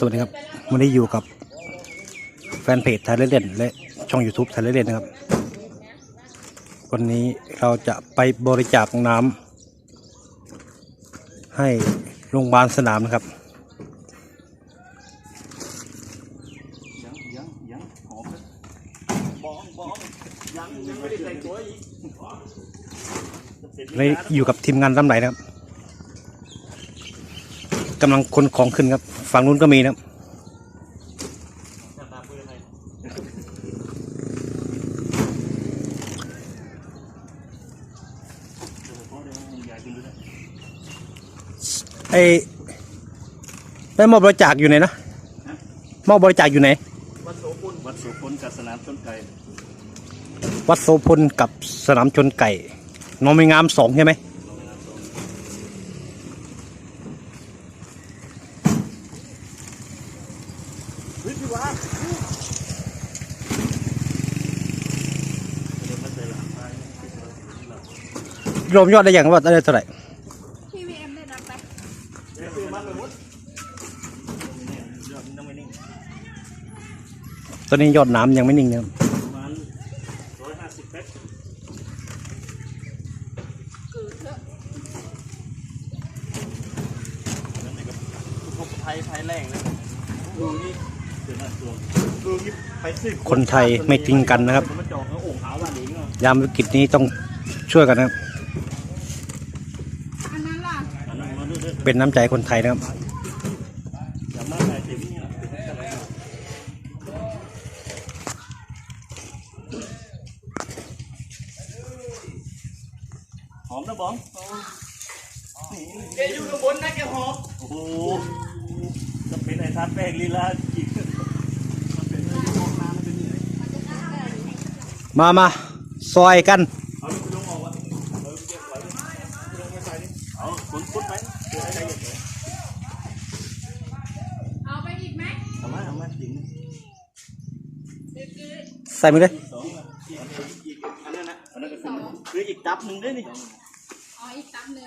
สวัสดีครับ วันนี้อยู่กับแฟนเพจไทยเล่นๆและช่อง YouTube ไทยเล่นๆนะครับ วันนี้เราจะไปบริจาคน้ำให้โรงพยาบาลสนามนะครับยังยังยังหอมเลยบองบองยังยังไม่ได้แต่งตัวอีกวันนี้อยู่กับทีมงานลำไหลนะครับ กำลังคนของขึ้นครับ ฝั่งนู้นก็มีนะครับหน้าตาพูดยังไงเออเพราะเดี๋ยวมันใหญ่ขึ้นด้วยนะไอ้ได้มอบบริจาคอยู่ไหนนะมอบบริจาคอยู่ไหน วัดโสพลวัดโสพลกับสนามชนไก่ วัดโสพลกับสนามชนไก่หนองมีงามสองใช่ไหม เฮ้ยพี่วะเดี๋ยวมันใส่หลังไปที่เราที่เรวมยอดได้อย่างว่าได้เท่าไหร่พี่วีเอ็มได้รับไปเดี๋ยวคือมัดไหร่ตอนนี้ยอดน้ำยังไม่นิ่งนะครับประมาณร้อยห้าสิบเมตรคือเถอะนั่นเองครับพวกไทยไทยแรงเลยดูนี่เดี๋ยคนไทยไม่ทิ้งกันนะครับ ยามวิกฤตนี้ต้องช่วยกันนะครับ อันนั้นล่ะ อันนั้นมาด้วยด้วย เป็นน้ำใจคนไทยนะครับอย่ามาใส่เต็มนี่นะหอมนะบ้องแกอยู่ข้างบนนะแกหอม โอ้โหจะเป็นไอ้ทานแป้งลีลาจิกมันเป็นเรื่องที่มองน้ำมันเป็นยังไงมา มา ซอยกัน ใส่มือเลยสองอะอีกอีกอันนั้นนะอันนั้นก็คือคืออีกตับหนึ่งด้วยนี่อ๋ออีกตับหนึ่ง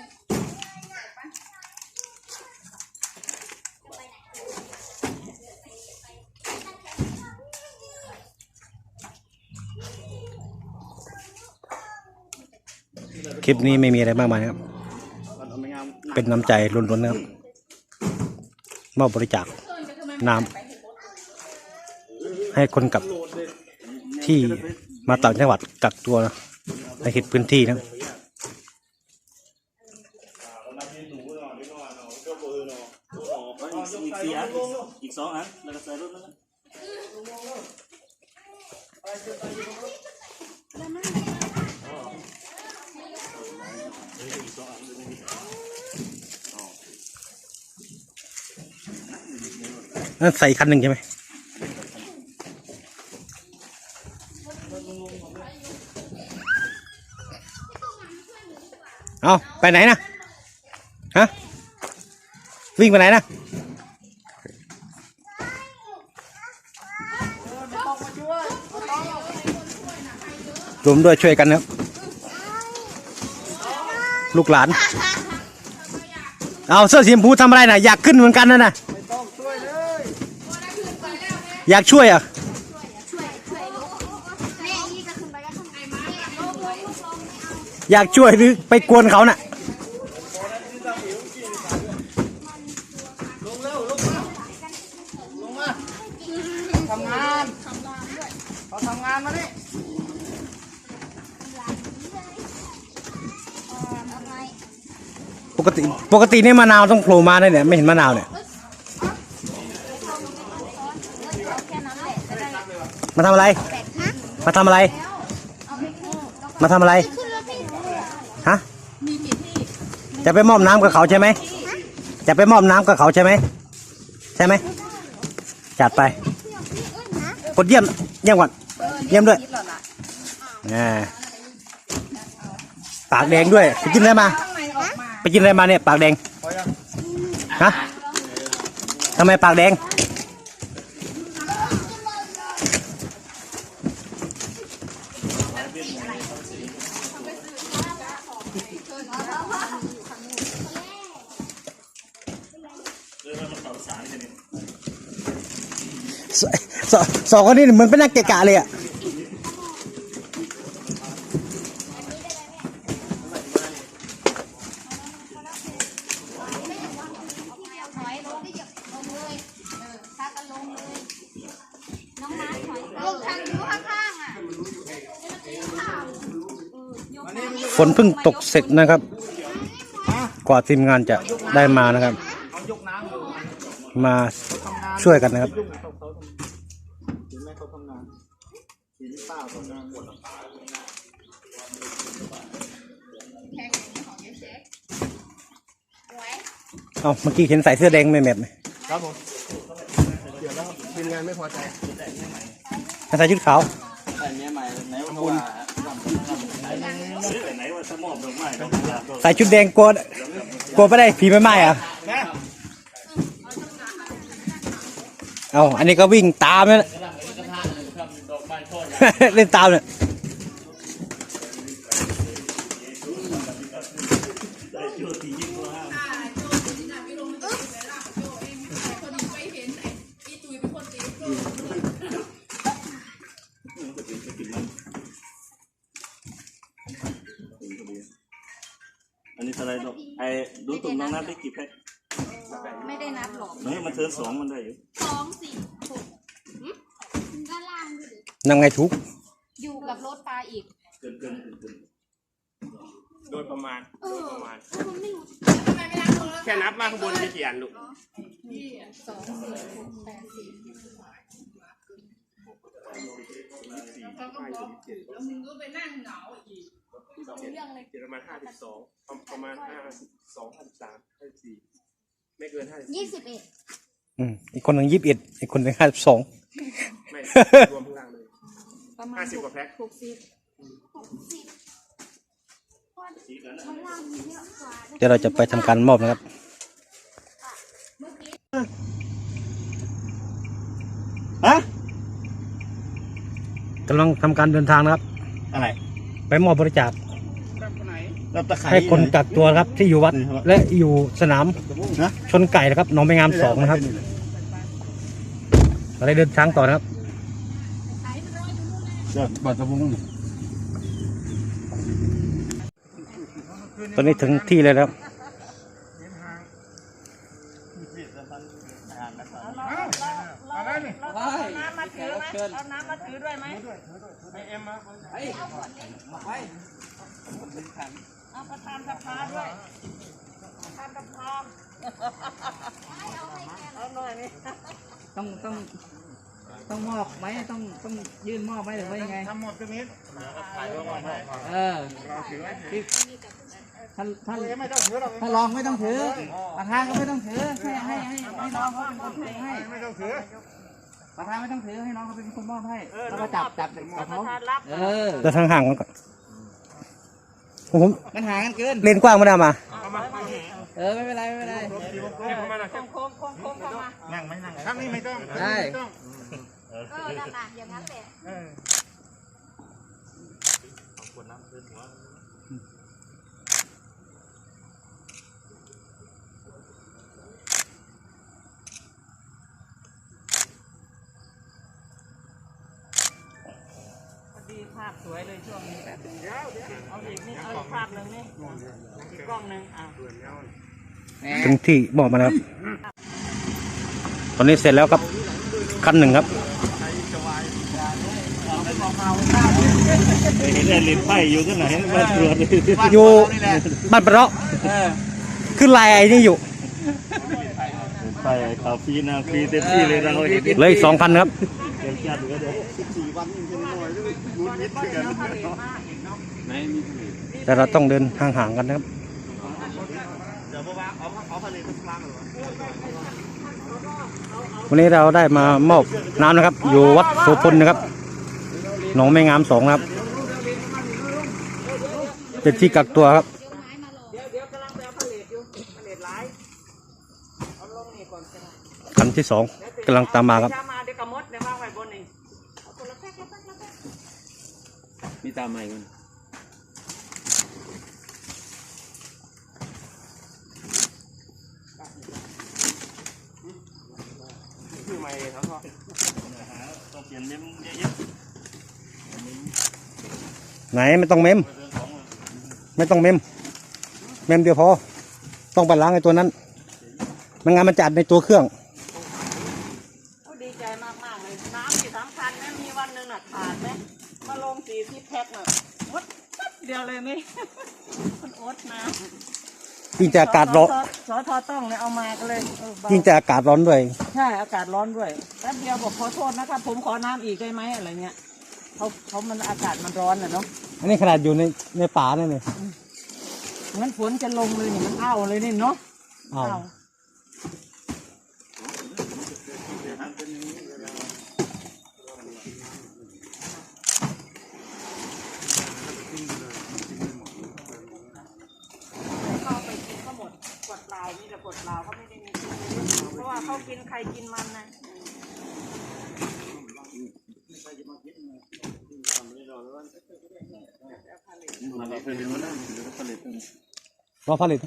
คลิปนี้ไม่มีอะไรมากมายนะครับมันเอาไม่งามเป็นน้ำใจล้วนๆนะครับมอบบริจาคเอิญจะทำไม น้ ไปเห็นรถ ให้คนกับที่มาต่างจังหวัดกักตัวในเขตพื้นที่นะครับอีกสี่อันอีกสองอันแล้วก็ใส่รถนั่นนะอีกสองอันเลยนี่นั่นใส่คันหนึ่งใช่ไหม เอาไปไหนนะฮะวิ่งไปไหนนะรวมด้วยช่วยกันนะครับ ลูกหลาน เอาเสื้อสีชมพูทำอะไรนะอยากขึ้นเหมือนกันนะนะอยากช่วยอะ อาอยากช่วยหรือไปกวนเขาน่ะทำงานเขาทำงานมานี่ทำไมปกติปกตินี่มะนาวต้องโผล่มาได้เนี่ยไม่เห็นมะนาวเนี่ยแค่นั้นแหละจะได้มาทำอะไรแบกฮะมาทำอะไรเอาไปขึ้นมาทำอะไร ขึ้นรถพี่เลย ฮะ มีกี่ที่ จะไปมอบน้ำกับเขาใช่ไหม จะไปมอบน้ำกับเขาใช่ไหม ใช่ไหม จัดไป กดเยี่ยม เยี่ยมก่อน เยี่ยมด้วยอ่าปากแดงด้วย ไปกินอะไรมาข้างในออกมาไปกินอะไรมาเนี่ย ปากแดง ฮะทำไมปากแดง เรื่องมันต่อสารกันเนี่ยสสสองคนนี้เหมือนเป็นนักเกะกะเลยอะถอยลงได้เหยียบลงเลยเออถ้ากันลงเลยน้องน้ำถอยลงทางอยู่ข้างๆอะฝนเพิ่งตกเสร็จนะครับ กว่าทีมงานจะได้มานะครับ เอายกน้ำอยู่ มาช่วยกันนะครับยุ่งเขาเขาทำเห็นไหมเขาทำงานเห็นป้าทำงานหมดแทงของยายเช็คเอาเมื่อกี้เห็นใส่เสื้อแดงไม่แมทไหมครับผมเดี๋ยวแล้วครับทีมงานไม่พอใจใส่ชุดขาวแต่เมียใหม่ไหนว่าบุญซื้อไหนว่าสมอบดอกไม้ดอกกุหลาบดอกใส่ชุดแดงกลัวกลัวไม่ได้ผีไม่ไหม้อะ เอาอันนี้ก็วิ่งตามนะเล่นตามเนี่ยได้โจทียิ่งกว่าห้ามอ่าโจคนที่น่ะไม่ละเล่นนี้ไปเนไอ้อีตุยอันนี้อะไรดอกไอ้ดูตุ่มน้องนัดได้กี่แพ็คไม่ได้นับหรอกเฮ้ยมันเทิร์นสองมันได้อยู่สองสี่หกหึด้านล่างด้วยดิ นั่งไงทุก อยู่กับรถปลาอีกเกินเกินเกินเกินโดยประมาณ เออประมาณไม่รู้ทำไมไม่รับโทรศัพท์แค่นับมาข้างบนมีกี่อันลูกพี่อะสองสี่หกแปดสี่เขาก็บอกแล้วมึงก็ไปนั่งเหงาอีกเรื่องอะไรเจ็ดประมาณห้าสิบสองประมาณห้าสิบสองห้าสิบสามห้าสิบสี่ไม่เกินห้าสิบยี่สิบเอ็ดอืมอีกคนหนึ่งยี่สิบเอ็ดอีกคนหนึ่งห้าสิบสองไม่รวมข้างล่างเลย ประมาณห้าสิบกว่าแพ็ค หกสิบหกสิบข้างล่างมีเยอะกว่าเดี๋ยวเราจะไปทำการมอบนะครับ ฮะ กำลังทำการเดินทางนะครับ อะไรไปมอบบริจาครับตะไคร้ให้คนกักตัวครับที่อยู่วัดนี่ครับและอยู่สนามนะชนไก่นะครับหนองไม้งามสองนะครับ เราได้เดินทางต่อนะครับ เดี๋ยวบัตรสมุนตอนนี้ถึงที่เลยนะครับน้ำมาถือไหมเอาน้ำมาถือด้วยไหมไม่เอ็มมาไปไปเอาประธานสภาด้วยประธานสภาเอาหน่อยนี่ต้องต้อง ต้องมอบไหมต้องต้องยื่นมอบไหมหรือว่ายังไง ทำหมดตรงนี้เออที่ถ้าถ้าไม่ต้องถือหรอกถ้าลองไม่ต้องถือประธานก็ไม่ต้องถือให้ให้ให้ให้น้องเขาเป็นคนถือให้ไม่ต้องถือประธานไม่ต้องถือให้น้องเขาเป็นคนมอบให้แล้วก็จับจับจับเขาเออเดินทางห่างกันก่อนผมมันห่างกันเกินเลนกว้างไม่ได้เอามา เออไม่เป็นไรไม่เป็นไรนี่ผมมาหน่อยโค้งโค้งโค้งเข้ามานั่งไหมนั่งข้างนี้ไม่ต้องได้ เออนั่นน่ะอย่างนั้นแหละเออดีภาพสวยเลยช่วงนี้แบบเอาอีกนี่เอาอีกภาพหนึ่งนี่อีกกล้องหนึ่งอะแหมถึงที่บอกมานะครับตอนนี้เสร็จแล้วครับคันหนึ่งครับ เห็นไอ้ลิ้นไผ่อยู่ที่ไหนมาตรวจอยู่บ้านประเราะเออขึ้นลายไอ้นี่อยู่ไผ่ขาวฟรีนาฟรีเต็มที่เลยเราเห็นเหลืออีกสองคันครับเดี๋ยวจัดก็เดี๋ยวแต่เราต้องเดินห่างๆกันนะครับวันนี้เราได้มามอบน้ำนะครับ อยู่วัดโสพลนะครับ หนองแม่งามสองนะครับเป็นที่กักตัวครับเดี๋ยวเดี๋ยวกำลังไปเอาผลิตอยู่ผลิตไลฟ์เอาลงนี่ก่อนก็ได้คันที่สองกำลังตามมาครับช้มาเดี๋ยวกระมดเดี๋ยววางไว้บนนี่เอาคนละแพ็คละแพ็คละแพ็คมีตามใหม่กันชื่อใหม่เลยครับพ่อหาต้องเปลี่ยนเมมเยอะ ไหนไม่ต้องเมมๆเรื่องของไม่ต้องเมม เมมเดียวพอ ต้องไปล้างไอ้ตัวนั้นไมันงานมันจัดในตัวเครื่องโอ้ดีใจมากมากๆเลยน้ำที่สำคัญนะมีวันหนึ่งน่ะขาดไหมมาลงสี่สิบแพ็คน่ะหมดปั๊บเดียวเลยนี่คุณโอ๊ตมายิ่งจะอากาศร้อนสสทต้องเลยเอามากันเลยเออเบายิ่งจะอากาศร้อนด้วย ใช่อากาศร้อนด้วยแป๊บเดียวบอกขอโทษนะครับผมขอน้ำอีกได้ไหมอะไรเงี้ย เขาเขามันอากาศมันร้อนอะเนาะอันนี้ขนาดอยู่ในในป่าเนี่ยเลยเหมือนฝนจะลงเลยนี่มันอ้าวเลยนี่เนาะอ้าวอ้าวเข้าไปกินก็หมดกดลาวมีแต่กดลาวเขาไม่ได้มีกินเยอะเพราะว่าเขากินใครกินมันนะ มันเราเป็นรู้นะหรือผลิตรอผลิต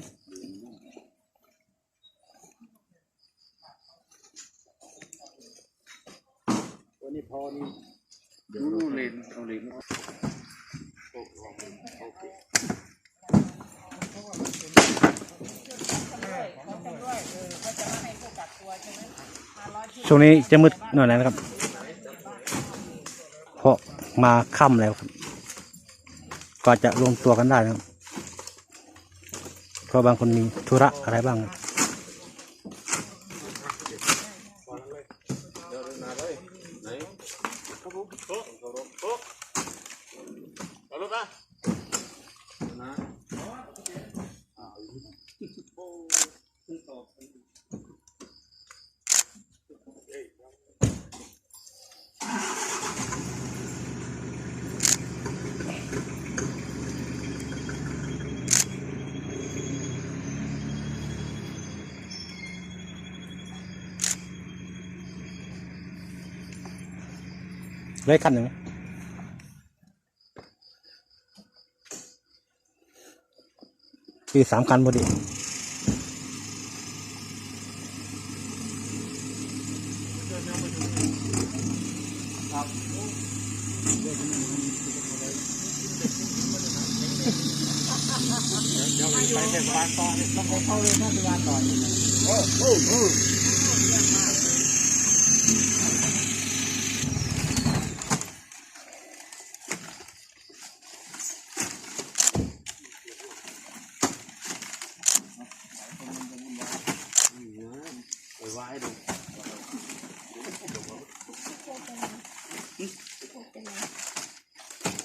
ดูเลนเอาเลนช่วงนี้จะมืดหน่อยนะครับ เพราะมาค่ำแล้วครับ ก็จะรวมตัวกันได้นะครับเพราะบางคนมีธุระอะไรบ้างครับ เอาลูกอะ เลยคันหนึ่งปีสามคันพอดี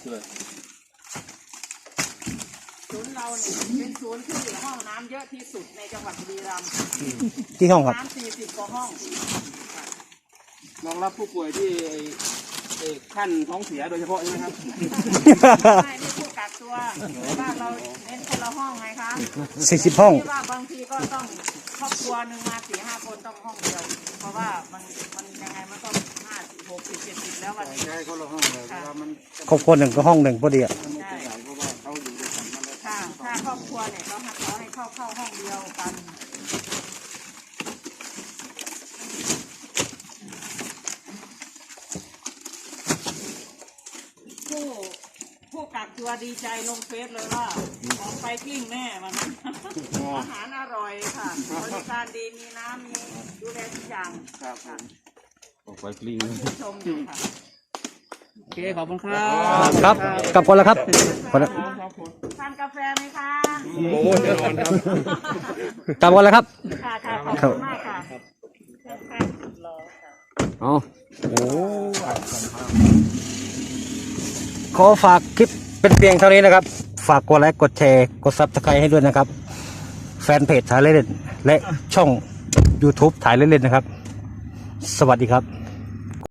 ศูนย์เราเนี่ยเป็นศูนย์ที่ ห้องน้ำเยอะที่สุดในจังหวัดบุรีรัมย์ที่ห้องครับ น้ำสี่สิบกว่าห้อง รองรับผู้ป่วยที่ไอ้ไอ้ขั้นท้องเสียโดยเฉพาะใช่ไหมครับ ไม่ไม่ผู้กักตัวแต่ว่าเราเน้นคนละห้องไงคะสี่สิบห้อง ที่ว่าบางทีก็ต้องครอบครัวหนึ่งมาสี่ห้าคนต้องห้องเดียว เพราะว่ามันมันยังไงมันก็ห้าสิบหกสิบเจ็ดสิบแล้ววันนี้ใช่คนละห้องเลยเพราะว่ามันครอบครัวหนึ่งก็ห้องหนึ่งพอดีอะ ใช่ กันมาแล้วถ้าถ้าครอบครัวเนี่ยเขาให้เขาให้เข้าเข้าห้องเดียวกันผู้ผู้กักตัวดีใจลงเฟซเลยว่าออกไปกิ้งแน่วันนั้นอาหารอร่อยค่ะบริการดีมีน้ำมีดูแลทุกอย่างครับค่ะออกไปกลิ้งชื่นชมอยู่ค่ะ โอเค ขอบคุณครับ ครับกลับคนแล้วครับคนละทานกา แฟไหมคะ โอ้เดี๋ยวรอนครับกลับคนแล้วครับ ค่ะค่ะขอบคุณมากค่ะค่ะรอค่ะอ๋อโอ้ขอฝากคลิปเป็นเพียงเท่านี้นะครับ ฝากกดไลค์กดแชร์กดซับสไครต์ให้ด้วยนะครับ แฟนเพจถ่ายเล่นๆและช่อง YouTube ถ่ายเล่นๆนะครับ สวัสดีครับ